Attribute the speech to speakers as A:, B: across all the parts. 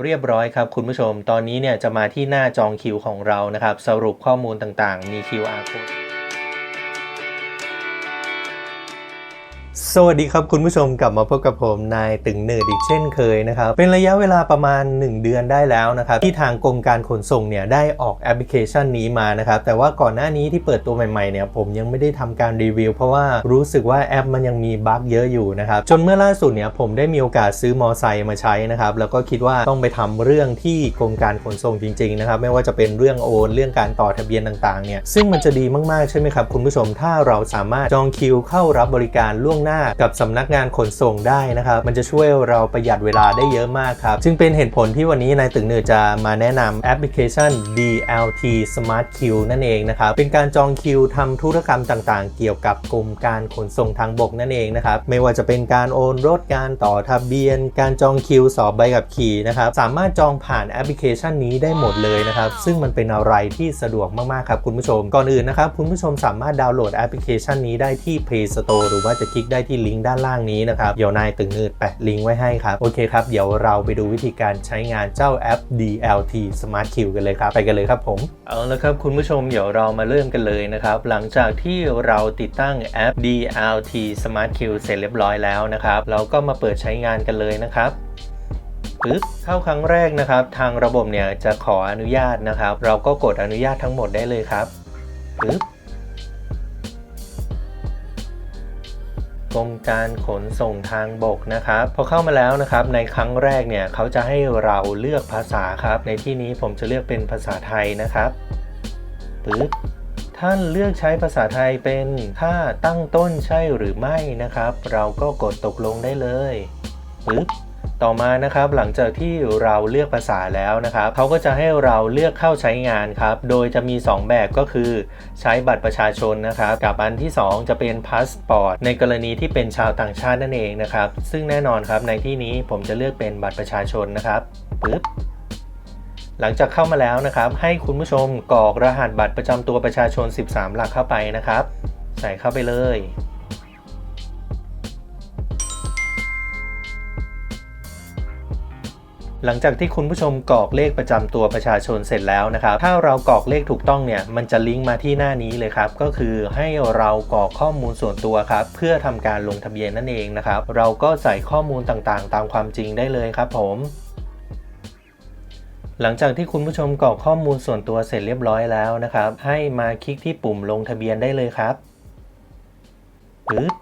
A: เรียบร้อยครับคุณผู้ชม ตอนนี้เนี่ยจะมาที่หน้าจองคิวของเรานะครับ สรุปข้อมูลต่างๆ มี QR code สวัสดีครับคุณผู้ชมกลับมาพบกับผมนายตึงเนิร์ดอีกเช่นเคยนะครับ เป็นระยะเวลาประมาณ 1 เดือนได้แล้วนะครับ ที่ทางกรมการขนส่งเนี่ยได้ออกแอปพลิเคชันนี้มานะครับ แต่ว่าก่อนหน้านี้ที่เปิดตัวใหม่ๆเนี่ยผมยังไม่ได้ทำการรีวิว เพราะว่ารู้สึกว่าแอปมันยังมีบั๊กเยอะอยู่นะครับ จนเมื่อล่าสุดเนี่ยผมได้มีโอกาสซื้อมอไซค์มาใช้นะครับ แล้วก็คิดว่าต้องไปทำเรื่องที่กรมการขนส่งจริงๆนะครับไม่ว่าจะเป็นเรื่องโอนเรื่องการต่อทะเบียนต่างๆเนี่ยซึ่งมันจะดีมากๆใช่ไหมครับคุณผู้ชมถ้าเราสามารถจองคิวเข้ารับบริการล่วงหน้ากับสำนักงานขนส่งได้นะครับ มันจะช่วยเราประหยัดเวลาได้เยอะมากครับ จึงเป็นเหตุผลที่วันนี้นายตึงเนือจะมาแนะนำแอปพลิเคชัน DLT Smart Queue นั่นเองนะครับ เป็นการจองคิวทำธุรกรรมต่างๆ เกี่ยวกับกรมการขนส่งทางบกนั่นเองนะครับ ไม่ว่าจะเป็นการโอนรถการต่อทะเบียน การจองคิวสอบใบขับขี่นะครับ สามารถจองผ่านแอปพลิเคชันนี้ได้หมดเลยนะครับ ซึ่งมันเป็นอะไรที่สะดวกมากๆครับคุณผู้ชม ก่อนอื่นนะครับคุณผู้ชมสามารถดาวน์โหลดแอปพลิเคชันนี้ได้ที่ Play Store หรือว่าจะคลิกได้ที่ลิงก์ด้านล่างนี้นะครับ เดี๋ยวนายตึงนืดแปะลิงก์ไว้ให้ครับ โอเคครับ เดี๋ยวเราไปดูวิธีการใช้งานเจ้าแอป DLT Smart Q กันเลยครับ ไปกันเลยครับผม เอาละครับคุณผู้ชมเดี๋ยวเรามาเริ่มกันเลยนะครับ หลังจากที่เราติดตั้งแอป DLT Smart Q เสร็จเรียบร้อยแล้วนะครับ เราก็มาเปิดใช้งานกันเลยนะครับปึ๊บเข้าครั้งแรกนะครับ ทางระบบเนี่ยจะขออนุญาตนะครับ เราก็กดอนุญาตทั้งหมดได้เลยครับปึ๊บ กรมการขนส่งทางบกนะครับพอเข้ามาแล้วนะครับในครั้งแรกเนี่ยเขาจะให้เราเลือกภาษาครับ ในที่นี้ผมจะเลือกเป็นภาษาไทยนะครับปึ๊บท่านเลือกใช้ภาษาไทยเป็นค่าตั้งต้นใช่หรือไม่นะครับ เราก็กดตกลงได้เลยปึ๊บ ต่อมานะครับหลังจากที่เราเลือกภาษาแล้วนะครับเขาก็จะให้เราเลือกเข้าใช้งานครับโดยจะมี 2 แบบก็คือ ใช้บัตรประชาชนนะครับกับอันที่ 2 จะเป็นพาสปอร์ตในกรณีที่เป็นชาวต่างชาตินั่นเองนะครับซึ่งแน่นอนครับในที่นี้ผมจะเลือกเป็นบัตรประชาชนนะครับปึ๊บหลังจากเข้ามาแล้วนะครับ ให้คุณผู้ชมกรอกรหัสบัตรประจำตัวประชาชน 13 หลักเข้าไปนะครับ ใส่เข้าไปเลย หลังจากที่คุณผู้ชมกรอกเลขประจำตัวประชาชนเสร็จแล้วนะครับ ถ้าเรากรอกเลขถูกต้องเนี่ยมันจะลิงก์มาที่หน้านี้เลยครับ ก็คือให้เรากรอกข้อมูลส่วนตัวครับเพื่อทำการลงทะเบียนนั่นเองนะครับ เราก็ใส่ข้อมูลต่างๆ ตามความจริงได้เลยครับผมหลังจากที่คุณผู้ชมกรอกข้อมูลส่วนตัวเสร็จเรียบร้อยแล้วนะครับ ให้มาคลิกที่ปุ่มลงทะเบียนได้เลยครับปึ๊บ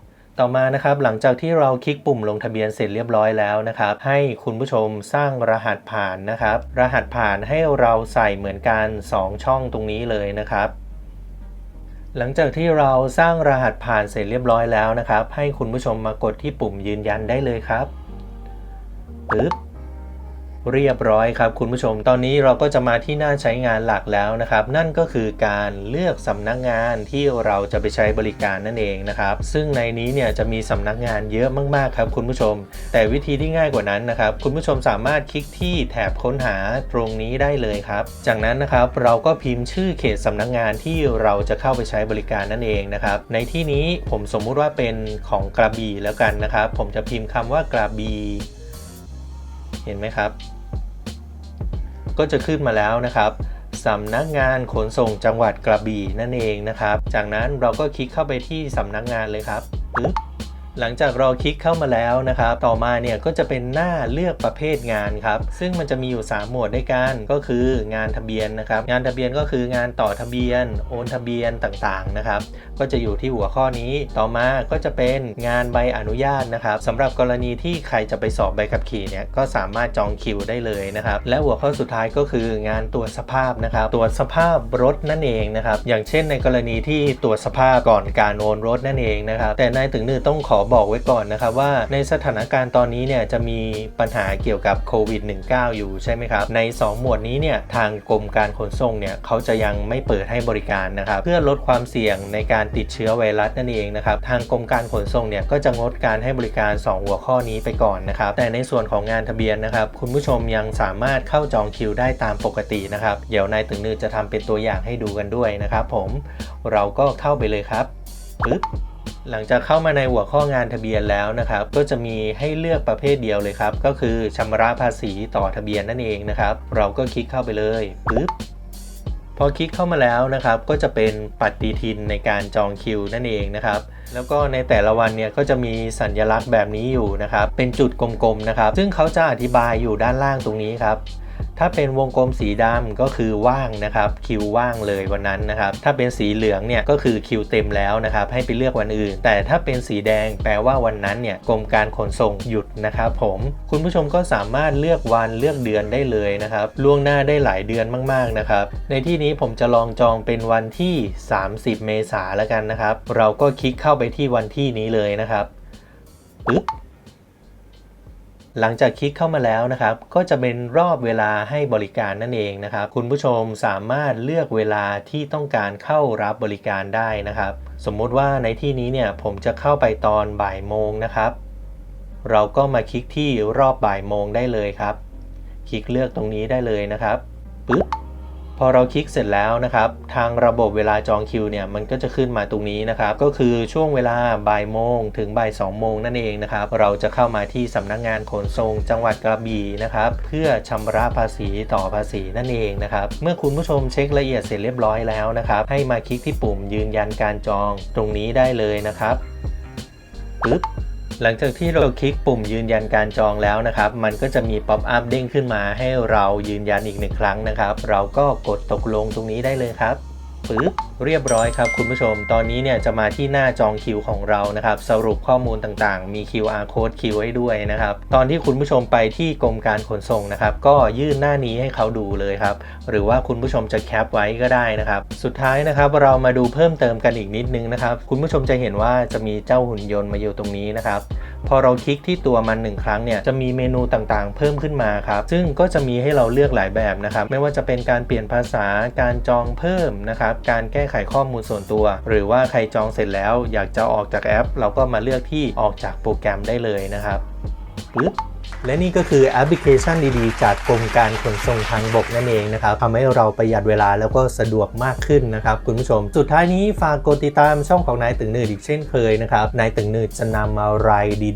A: ต่อมานะครับหลังจากที่เราคลิกปุ่มลงทะเบียนเสร็จเรียบร้อยแล้วนะครับ ให้คุณผู้ชมสร้างรหัสผ่านนะครับ รหัสผ่านให้เราใส่เหมือนกัน 2 ช่องตรงนี้เลยนะครับ หลังจากที่เราสร้างรหัสผ่านเสร็จเรียบร้อยแล้วนะครับ ให้คุณผู้ชมมากดที่ปุ่มยืนยันได้เลยครับปึ๊บ เรียบร้อยครับคุณผู้ชม ตอนนี้เราก็จะมาที่หน้าใช้งานหลักแล้วนะครับ นั่นก็คือการเลือกสำนักงานที่เราจะไปใช้บริการนั่นเองนะครับ ซึ่งในนี้เนี่ยจะมีสำนักงานเยอะมากๆครับคุณผู้ชม แต่วิธีที่ง่ายกว่านั้นนะครับคุณผู้ชมสามารถคลิกที่แถบค้นหาตรงนี้ได้เลยครับ จากนั้นนะครับเราก็พิมพ์ชื่อเขตสำนักงานที่เราจะเข้าไปใช้บริการนั่นเองนะครับ ในที่นี้ผมสมมุติว่าเป็นของกระบี่แล้วกันนะครับ ผมจะพิมพ์คำว่ากระบี่ เห็นไหมครับ ก็จะขึ้นมาแล้วนะครับสำนักงานขนส่งจังหวัดกระบี่นั่นเองนะครับ จากนั้นเราก็คลิกเข้าไปที่สำนักงานเลยครับปึ๊บ หลังจากเราคลิกเข้ามาแล้วนะครับ ต่อมาเนี่ยก็จะเป็นหน้าเลือกประเภทงานครับ ซึ่งมันจะมีอยู่ 3 หมวดด้วยกัน ก็คืองานทะเบียนนะครับ งานทะเบียนก็คืองานต่อทะเบียน โอนทะเบียนต่างๆนะครับ ก็จะอยู่ที่หัวข้อนี้ ต่อมาก็จะเป็นงานใบอนุญาตนะครับสำหรับกรณีที่ใครจะไปสอบใบขับขี่เนี่ยก็สามารถจองคิวได้เลยนะครับ และหัวข้อสุดท้ายก็คืองานตรวจสภาพนะครับ ตรวจสภาพรถนั่นเองนะครับ อย่างเช่นในกรณีที่ตรวจสภาพก่อนการโอนรถนั่นเองนะครับ แต่นายถึงนือต้องขอบอกไว้ก่อนนะครับว่าในสถานการณ์ตอนนี้เนี่ยจะมีปัญหาเกี่ยวกับโควิด -19 อยู่ใช่ไหมครับ ใน 2 หมวดนี้เนี่ยทางกรมการขนส่งเนี่ยเขาจะยังไม่เปิดให้บริการนะครับเพื่อลดความเสี่ยงในการติดเชื้อไวรัสนั่นเองนะครับทางกรมการขนส่งเนี่ยก็จะงดการให้บริการ 2 หัวข้อนี้ไปก่อนนะครับแต่ในส่วนของงานทะเบียนนะครับคุณผู้ชมยังสามารถเข้าจองคิวได้ตามปกตินะครับเดี๋ยวนายตึงนือจะทำเป็นตัวอย่างให้ดูกันด้วยนะครับผมเราก็เข้าไปเลยครับปึ๊บ หลังจากเข้ามาในหัวข้องานทะเบียนแล้วนะครับ ก็จะมีให้เลือกประเภทเดียวเลยครับ ก็คือชำระภาษีต่อทะเบียนนั่นเองนะครับ เราก็คลิกเข้าไปเลยปึ๊บพอคลิกเข้ามาแล้วนะครับก็จะเป็นปฏิทินในการจองคิวนั่นเองนะครับแล้วก็ในแต่ละวันเนี่ยก็จะมีสัญลักษณ์แบบนี้อยู่นะครับเป็นจุดกลมๆนะครับซึ่งเขาจะอธิบายอยู่ด้านล่างตรงนี้ครับ ถ้าเป็นวงกลมสีดำก็คือว่างนะครับ คิวว่างเลยวันนั้นนะครับ ถ้าเป็นสีเหลืองเนี่ยก็คือคิวเต็มแล้วนะครับ ให้ไปเลือกวันอื่น แต่ถ้าเป็นสีแดงแปลว่าวันนั้นเนี่ยกรมการขนส่งหยุดนะครับผม คุณผู้ชมก็สามารถเลือกวันเลือกเดือนได้เลยนะครับ ล่วงหน้าได้หลายเดือนมากๆนะครับ ในที่นี้ผมจะลองจองเป็นวันที่ 30 เมษายนแล้วกันนะครับ เราก็คลิกเข้าไปที่วันที่นี้เลยนะครับปึ๊บ หลังจากคลิกเข้ามาแล้วนะครับ ก็จะเป็นรอบเวลาให้บริการนั่นเองนะครับ คุณผู้ชมสามารถเลือกเวลาที่ต้องการเข้ารับบริการได้นะครับ สมมุติว่าในที่นี้เนี่ยผมจะเข้าไปตอนบ่ายโมงนะครับ เราก็มาคลิกที่รอบบ่ายโมงได้เลยครับ คลิกเลือกตรงนี้ได้เลยนะครับปึ๊บ พอเราคลิกเสร็จแล้วนะครับ ทางระบบเวลาจองคิวเนี่ยมันก็จะขึ้นมาตรงนี้นะครับ ก็คือช่วงเวลาบ่ายโมงถึงบ่ายสองโมงนั่นเองนะครับ เราจะเข้ามาที่สำนักงานขนส่งจังหวัดกระบี่นะครับ เพื่อชำระภาษีต่อภาษีนั่นเองนะครับ เมื่อคุณผู้ชมเช็คละเอียดเสร็จเรียบร้อยแล้วนะครับ ให้มาคลิกที่ปุ่มยืนยันการจองตรงนี้ได้เลยนะครับปึ๊บ หลังจากที่เราคลิกปุ่มยืนยันการจองแล้วนะครับ มันก็จะมีป๊อปอัพเด้งขึ้นมาให้เรายืนยันอีกหนึ่งครั้งนะครับ เราก็กดตกลงตรงนี้ได้เลยครับปึ๊บ เรียบร้อยครับคุณผู้ชม ตอนนี้เนี่ยจะมาที่หน้าจองคิวของเรานะครับ สรุปข้อมูลต่างๆ มี QR code คิวให้ด้วยนะครับ ตอนที่คุณผู้ชมไปที่กรมการขนส่งนะครับ ก็ยื่นหน้านี้ให้เขาดูเลยครับ หรือว่าคุณผู้ชมจะแคปไว้ก็ได้นะครับ สุดท้ายนะครับเรามาดูเพิ่มเติมกันอีกนิดนึงนะครับ คุณผู้ชมจะเห็นว่าจะมีเจ้าหุ่นยนต์มาอยู่ตรงนี้นะครับพอเราคลิกที่ตัวมันหนึ่งครั้งเนี่ยจะมีเมนูต่างๆ เพิ่มขึ้นมาครับซึ่งก็จะมีให้เราเลือกหลายแบบนะครับไม่ว่าจะเป็นการเปลี่ยนภาษาการจองเพิ่มนะครับการแก้ไขข้อมูลส่วนตัว หรือว่าใครจองเสร็จแล้วอยากจะออกจากแอป เราก็มาเลือกที่ออกจากโปรแกรมได้เลยนะครับปึ๊บและนี่ก็คือแอปพลิเคชันดีๆ จากกรมการขนส่งทางบกนั่นเองนะครับทำให้เราประหยัดเวลาแล้วก็สะดวกมากขึ้นนะครับคุณผู้ชม สุดท้ายนี้ฝากกดติดตามช่องของนายตึงหนืดอีกเช่นเคยนะครับนายตึงหนืดจะนำอะไร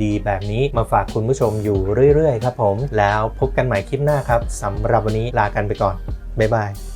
A: ดีๆ แบบนี้มาฝากคุณผู้ชมอยู่เรื่อยๆ ครับผม แล้วพบกันใหม่คลิปหน้าครับสำหรับวันนี้ลากันไปก่อนบ๊ายบาย